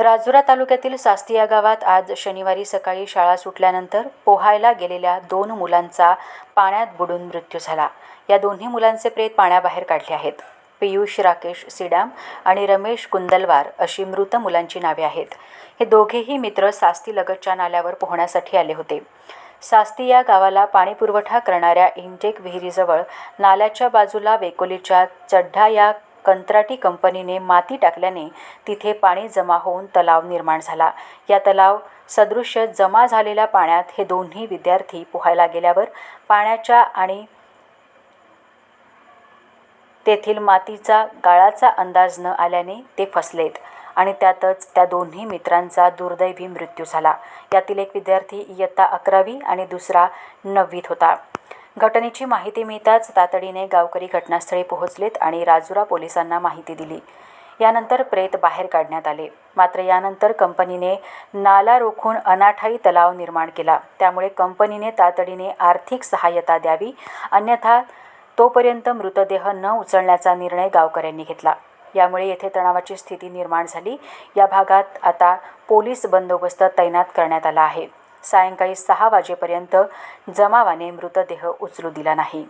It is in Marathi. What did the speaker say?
राजुरा तालुक्यातील सास्ती या गावात आज शनिवारी सकाळी शाळा सुटल्यानंतर पोहायला गेलेल्या दोन मुलांचा पाण्यात बुडून मृत्यू झाला. या दोन्ही मुलांचे प्रेत पाण्याबाहेर काढले आहेत. पियुष राकेश सिडाम आणि रमेश कुंदलवार अशी मृत मुलांची नावे आहेत. हे दोघेही मित्र सास्ती लगतच्या नाल्यावर पोहण्यासाठी आले होते. सास्ती या गावाला पाणीपुरवठा करणाऱ्या इंटेक विहिरीजवळ नाल्याच्या बाजूला वेकोलीच्या चड्ढा या कंत्राटी कंपनीने माती टाकल्याने तिथे पाणी जमा होऊन तलाव निर्माण झाला. या तलाव सदृश्य जमा झालेल्या पाण्यात हे दोन्ही विद्यार्थी पोहायला गेल्यावर पाण्याच्या आणि तेथील मातीचा गाळाचा अंदाज न आल्याने ते फसलेत आणि त्यातच त्या दोन्ही मित्रांचा दुर्दैवी मृत्यू झाला. यातील एक विद्यार्थी इयत्ता अकरावी आणि दुसरा नववीत होता. घटनेची माहिती मिळताच तातडीने गावकरी घटनास्थळी पोहोचलेत आणि राजुरा पोलिसांना माहिती दिली. यानंतर प्रेत बाहेर काढण्यात आले. मात्र यानंतर कंपनीने नाला रोखून अनाठाई तलाव निर्माण केला. त्यामुळे कंपनीने तातडीने आर्थिक सहाय्यता द्यावी अन्यथा तोपर्यंत मृतदेह न उचलण्याचा निर्णय गावकऱ्यांनी घेतला. यामुळे येथे तणावाची स्थिती निर्माण झाली. या भागात आता पोलीस बंदोबस्त तैनात करण्यात आला आहे. सायंकाळी सहा वाजेपर्यंत जमावाने मृतदेह उचलू दिला नाही.